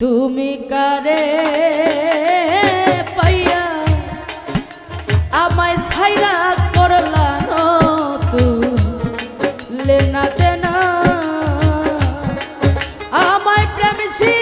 তুমি কারে পাইয়া আমায় সাইরা করলা তু লেনা দেনা আমায় প্রেমিসি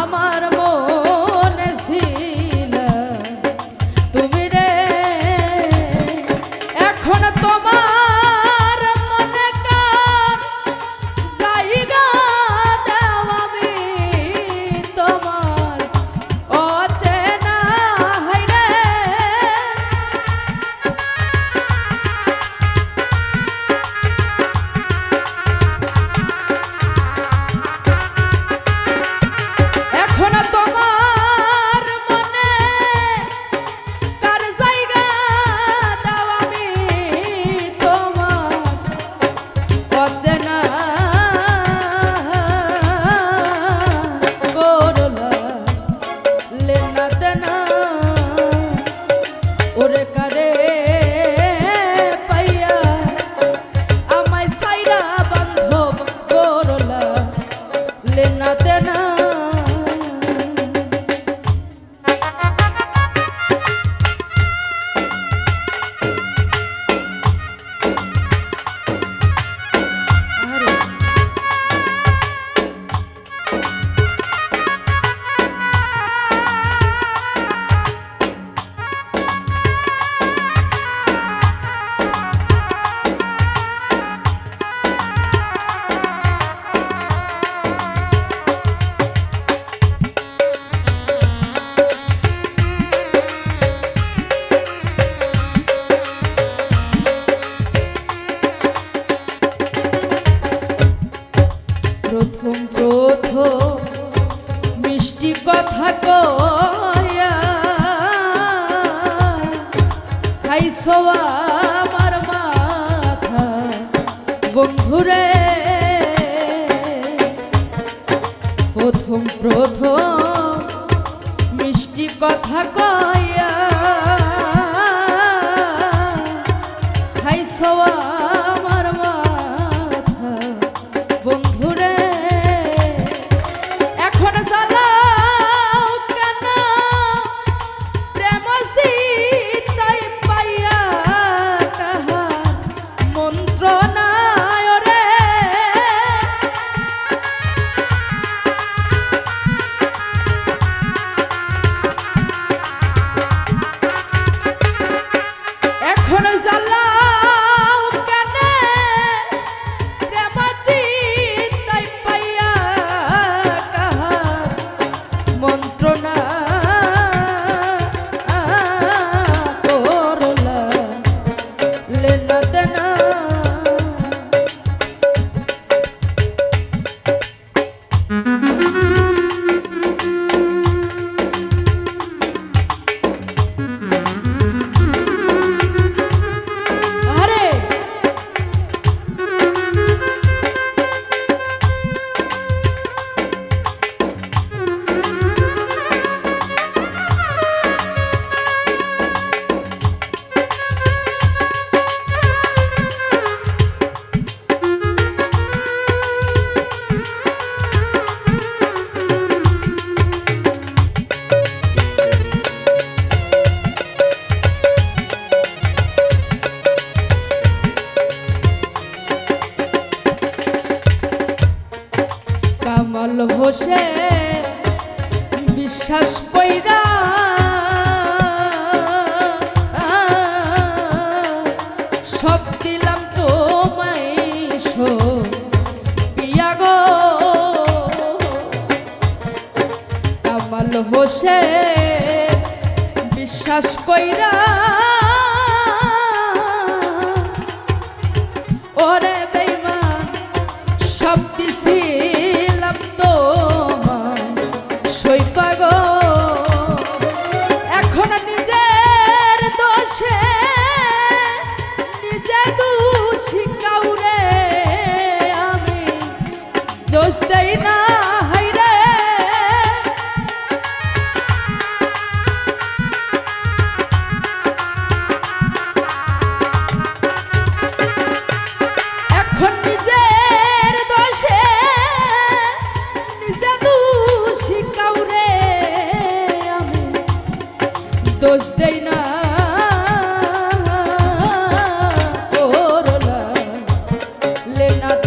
আমার দিছো আমার মাথা। বন্ধুরে প্রথম প্রথম মিষ্টি কথা কয় হোসে বিশ্বাস কইরা সব দিলাম তোমায় পিয়া গো। কামাল হোসে বিশ্বাস কইরা। না